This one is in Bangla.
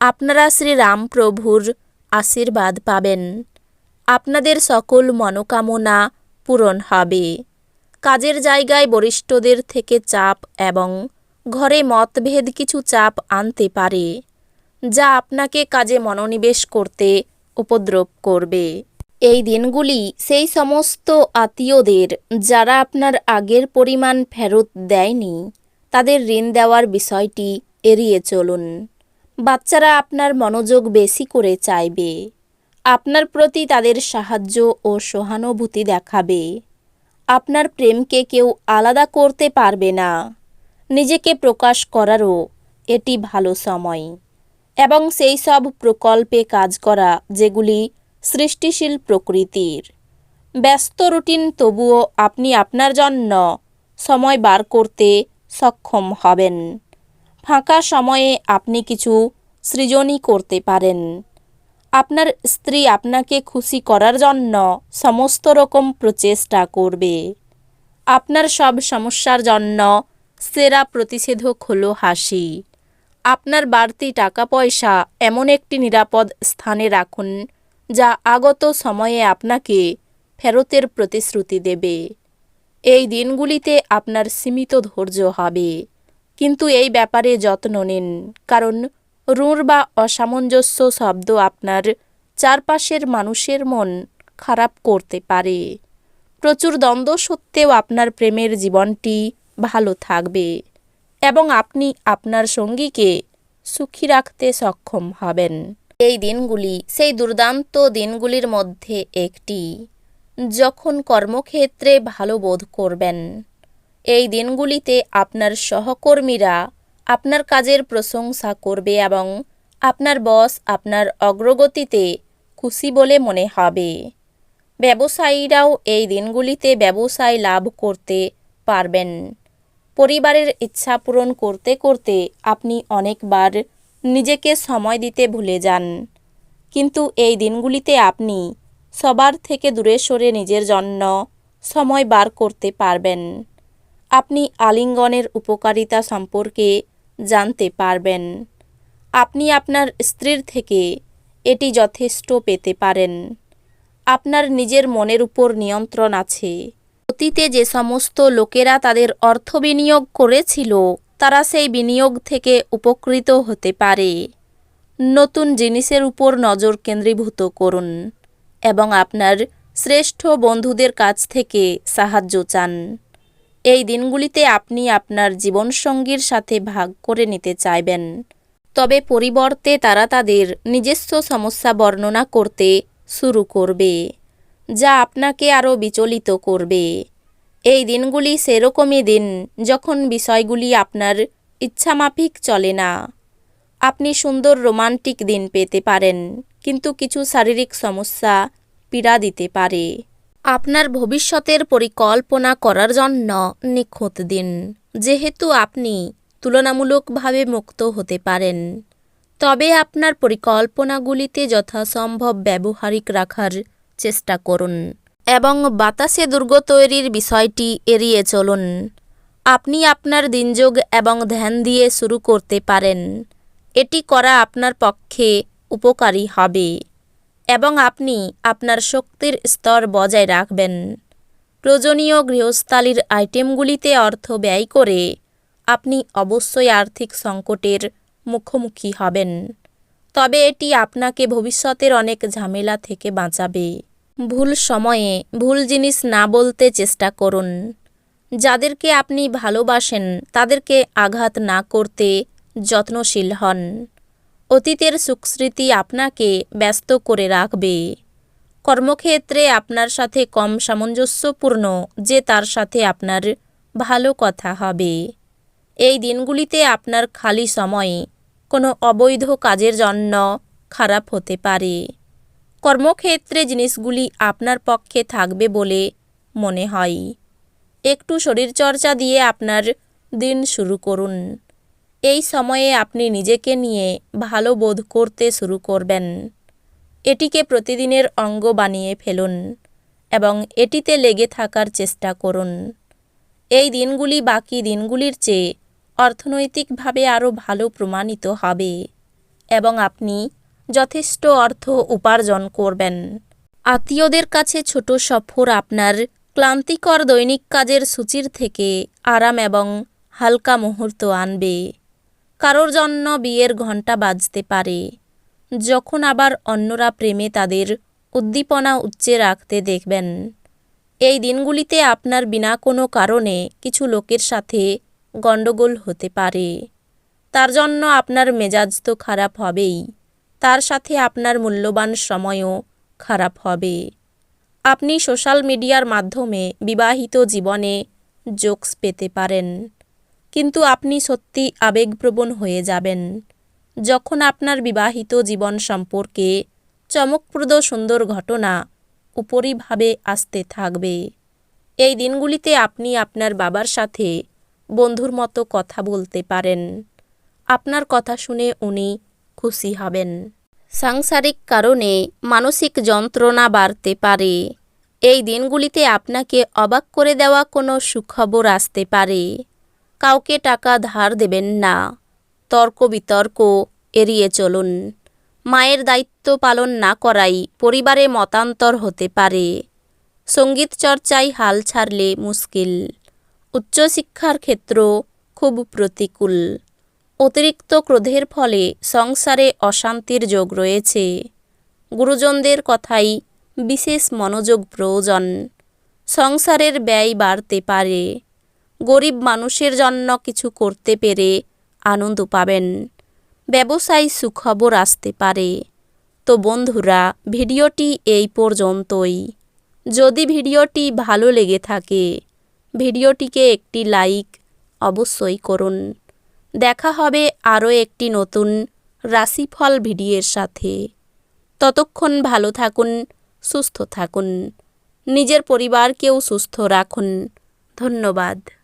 আপনারা শ্রীরামপ্রভুর আশীর্বাদ পাবেন। আপনাদের সকল মনোকামনা পূরণ হবে। কাজের জায়গায় বরিষ্ঠদের থেকে চাপ এবং ঘরে মতভেদ কিছু চাপ আনতে পারে, যা আপনাকে কাজে মনোনিবেশ করতে উপদ্রব করবে। এই দিনগুলি সেই সমস্ত আত্মীয়দের যারা আপনার আগের পরিমাণ ফেরত দেয়নি, তাদের ঋণ দেওয়ার বিষয়টি এড়িয়ে চলুন। বাচ্চারা আপনার মনোযোগ বেশি করে চাইবে। আপনার প্রতি তাদের সাহায্য ও সহানুভূতি দেখাবে। আপনার প্রেমকে কেউ আলাদা করতে পারবে না। নিজেকে প্রকাশ করারও এটি ভালো সময়। এবং সেই সব প্রকল্পে কাজ করা, যেগুলি সৃষ্টিশীল প্রকৃতির। ব্যস্ত রুটিন, তবুও আপনি আপনার জন্য সময় বার করতে সক্ষম হবেন। ফাঁকা সময়ে আপনি কিছু সৃজনই করতে পারেন। আপনার স্ত্রী আপনাকে খুশি করার জন্য সমস্ত রকম প্রচেষ্টা করবে। আপনার সব সমস্যার জন্য সেরা প্রতিষেধক হলো হাসি। আপনার বাড়তি টাকা পয়সা এমন একটি নিরাপদ স্থানে রাখুন, যা আগত সময়ে আপনাকে ফেরতের প্রতিশ্রুতি দেবে। এই দিনগুলিতে আপনার সীমিত ধৈর্য হবে। কিন্তু এই ব্যাপারে যত্ন নিন, কারণ রুঁড় বা অসামঞ্জস্য শব্দ আপনার চারপাশের মানুষের মন খারাপ করতে পারে। প্রচুর দ্বন্দ্ব সত্ত্বেও আপনার প্রেমের জীবনটি ভালো থাকবে এবং আপনি আপনার সঙ্গীকে সুখী রাখতে সক্ষম হবেন। এই দিনগুলি, সেই দুর্দান্ত দিনগুলির মধ্যে একটি, যখন কর্মক্ষেত্রে ভালো বোধ করবেন। এই দিনগুলিতে আপনার সহকর্মীরা আপনার কাজের প্রশংসা করবে এবং আপনার বস আপনার অগ্রগতিতে খুশি বলে মনে হবে। ব্যবসায়ীরাও এই দিনগুলিতে ব্যবসায় লাভ করতে পারবেন। পরিবারের ইচ্ছা পূরণ করতে করতে আপনি অনেকবার নিজেকে সময় দিতে ভুলে যান। কিন্তু এই দিনগুলিতে আপনি সবার থেকে দূরে সরে নিজের জন্য সময় বার করতে পারবেন। আপনি আলিঙ্গনের উপকারিতা সম্পর্কে জানতে পারবেন। আপনি আপনার স্ত্রীর থেকে এটি যথেষ্ট পেতে পারেন। আপনার নিজের মনের উপর নিয়ন্ত্রণ আছে। অতীতে যে সমস্ত লোকেরা তাদের অর্থ বিনিয়োগ করেছিল, তারা সেই বিনিয়োগ থেকে উপকৃত হতে পারে। নতুন জিনিসের উপর নজর কেন্দ্রীভূত করুন এবং আপনার শ্রেষ্ঠ বন্ধুদের কাছ থেকে সাহায্য চান। এই দিনগুলিতে আপনি আপনার জীবনসঙ্গীর সাথে ভাগ করে নিতে চাইবেন। তবে পরিবর্তে তারা তাদের নিজস্ব সমস্যা বর্ণনা করতে শুরু করবে, যা আপনাকে আরও বিচলিত করবে। এই দিনগুলি সেরকমই দিন যখন বিষয়গুলি আপনার ইচ্ছামাফিক চলে না। আপনি সুন্দর রোমান্টিক দিন পেতে পারেন, কিন্তু কিছু শারীরিক সমস্যা পীড়া দিতে পারে। আপনার ভবিষ্যতের পরিকল্পনা করার জন্য নিখুঁত দিন। যেহেতু আপনি তুলনামূলকভাবে মুক্ত হতে পারেন, তবে আপনার পরিকল্পনাগুলিতে যথাসম্ভব ব্যবহারিক রাখার চেষ্টা করুন এবং বাতাসে দুর্গ তৈরির বিষয়টি এড়িয়ে চলুন। আপনি আপনার দিনযোগ এবং ধ্যান দিয়ে শুরু করতে পারেন। এটি করা আপনার পক্ষে উপকারী হবে। এবং আপনি আপনার শক্তির স্তর বজায় রাখবেন। প্রয়োজনীয় গৃহস্থালির আইটেমগুলিতে অর্থ ব্যয় করে আপনি অবশ্যই আর্থিক সংকটের মুখোমুখি হবেন। তবে এটি আপনাকে ভবিষ্যতের অনেক ঝামেলা থেকে বাঁচাবে। ভুল সময়ে ভুল জিনিস না বলতে চেষ্টা করুন। যাদেরকে আপনি ভালোবাসেন, তাদেরকে আঘাত না করতে যত্নশীল হন। অতীতের সুখস্মৃতি আপনাকে ব্যস্ত করে রাখবে। কর্মক্ষেত্রে আপনার সাথে কম সামঞ্জস্যপূর্ণ যে তার সাথে আপনার ভালো কথা হবে। এই দিনগুলিতে আপনার খালি সময়ে কোনো অবৈধ কাজের জন্য খারাপ হতে পারে। কর্মক্ষেত্রে জিনিসগুলি আপনার পক্ষে থাকবে বলে মনে হয়। একটু শরীরচর্চা দিয়ে আপনার দিন শুরু করুন। এই সময়ে আপনি নিজেকে নিয়ে ভালো বোধ করতে শুরু করবেন। এটিকে প্রতিদিনের অঙ্গ বানিয়ে ফেলুন এবং এটিতে লেগে থাকার চেষ্টা করুন। এই দিনগুলি বাকি দিনগুলির চেয়ে অর্থনৈতিকভাবে আরও ভালো প্রমাণিত হবে এবং আপনি যথেষ্ট অর্থ উপার্জন করবেন। আত্মীয়দের কাছে ছোট সফর আপনার ক্লান্তিকর দৈনিক কাজের সূচির থেকে আরাম এবং হালকা মুহূর্ত আনবে। কারোর জন্য বিয়ের ঘণ্টা বাজতে পারে। যখন আবার অন্যরা প্রেমে তাদের উদ্দীপনা উচ্চে রাখতে দেখবেন। এই দিনগুলিতে আপনার বিনা কোনো কারণে কিছু লোকের সাথে গণ্ডগোল হতে পারে। তার জন্য আপনার মেজাজ তো খারাপ হবেই। তার সাথে আপনার মূল্যবান সময়ও খারাপ হবে। আপনি সোশ্যাল মিডিয়ার মাধ্যমে বিবাহিত জীবনে জোকস পেতে পারেন। কিন্তু আপনি সত্যি আবেগপ্রবণ হয়ে যাবেন। যখন আপনার বিবাহিত জীবন সম্পর্কে চমকপ্রদ সুন্দর ঘটনা উপরিভাবে আসতে থাকবে। এই দিনগুলিতে আপনি আপনার বাবার সাথে বন্ধুর মতো কথা বলতে পারেন। আপনার কথা শুনে উনি খুশি হবেন। সাংসারিক কারণে মানসিক যন্ত্রণা বাড়তে পারে। এই দিনগুলিতে আপনাকে অবাক করে দেওয়া কোনো সুখবর আসতে পারে। কাউকে টাকা ধার দেবেন না। তর্ক বিতর্ক এড়িয়ে চলুন। মায়ের দায়িত্ব পালন না করাই পরিবারে মতান্তর হতে পারে। সংগীত চর্চায় হাল ছাড়লে মুশকিল। উচ্চশিক্ষার ক্ষেত্র খুব প্রতিকূল। অতিরিক্ত ক্রোধের ফলে সংসারে অশান্তির যোগ রয়েছে। গুরুজনদের কথাই বিশেষ মনোযোগ প্রয়োজন। সংসারের ব্যয় বাড়তে পারে। গরিব মানুষের জন্য কিছু করতে পেরে আনন্দ পাবেন। ব্যবসায় সুখবর আসতে পারে। তো বন্ধুরা, ভিডিওটি এই পর্যন্তই। যদি ভিডিওটি ভালো লেগে থাকে, ভিডিওটিকে একটি লাইক অবশ্যই করুন। দেখা হবে আরও একটি নতুন রাশিফল ভিডিওর সাথে। ততক্ষণ ভালো থাকুন, সুস্থ থাকুন। নিজের পরিবারকেও সুস্থ রাখুন। ধন্যবাদ।